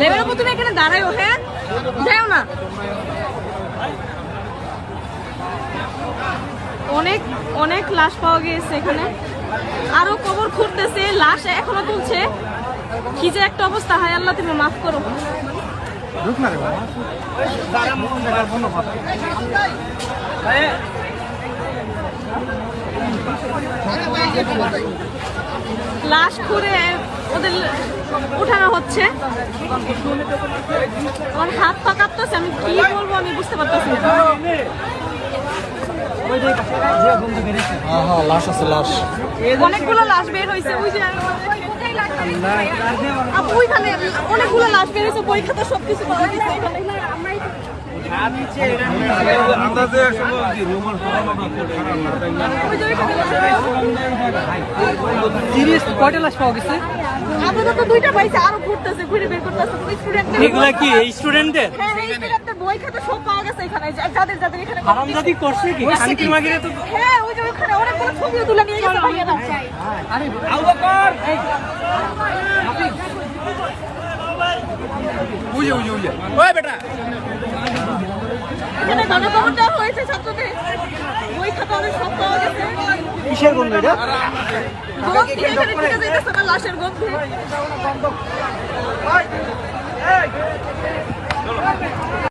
Level উপর তুমি এখানে দাঁড়াও হ্যাঁ? যাও না। অনেক অনেক লাশ পাওয়া গিয়েছে এখানে। আরও কবর খুঁড়তেছে লাশ এখনও তুলছে। কি যে একটা অবস্থা হয় আল্লাহ তুমি মাফ করো। লাশ খুঁড়ে ওদের উঠানো হচ্ছে। আমার হাত পা কাঁপতেছে আমি কি বলব আমি বুঝতে পারতেছি হ্যাঁ লাশ অনেকগুলো লাশ বের হয়েছে ওই যে অনেকগুলো লাশ বের হয়েছে পরীক্ষা তো সবকিছু সিরিয়াস কয়টা লাশ পাওয়া গেছে আপাতত দুইটা পাইছে আরও ঘুরতেছে ঘুরে বের করতেছে। স্টুডেন্টদের এগুলা কি এই স্টুডেন্টের হ্যাঁ এই স্টুডেন্টের বই খাতা সব পাওয়া গেছে এখানে। যাদের যাদের এখানে হারামজাদি করছে কি? শান্তি মাগিরে তো হ্যাঁ ওই যে ওখানে অনেকগুলো ছবিও তুলে নিয়ে গেছে ভাইয়ারা। বুঝে বুঝে বুঝে ওই বেটা। এখানে গণকবর হয়েছে ছাত্রদের। বই খাতা অনেক সব পাওয়া গেছে। কিসের গন্ধ এটা? গন্ধ এখানে ঢুকে যাইতেছে লাশের গন্ধে।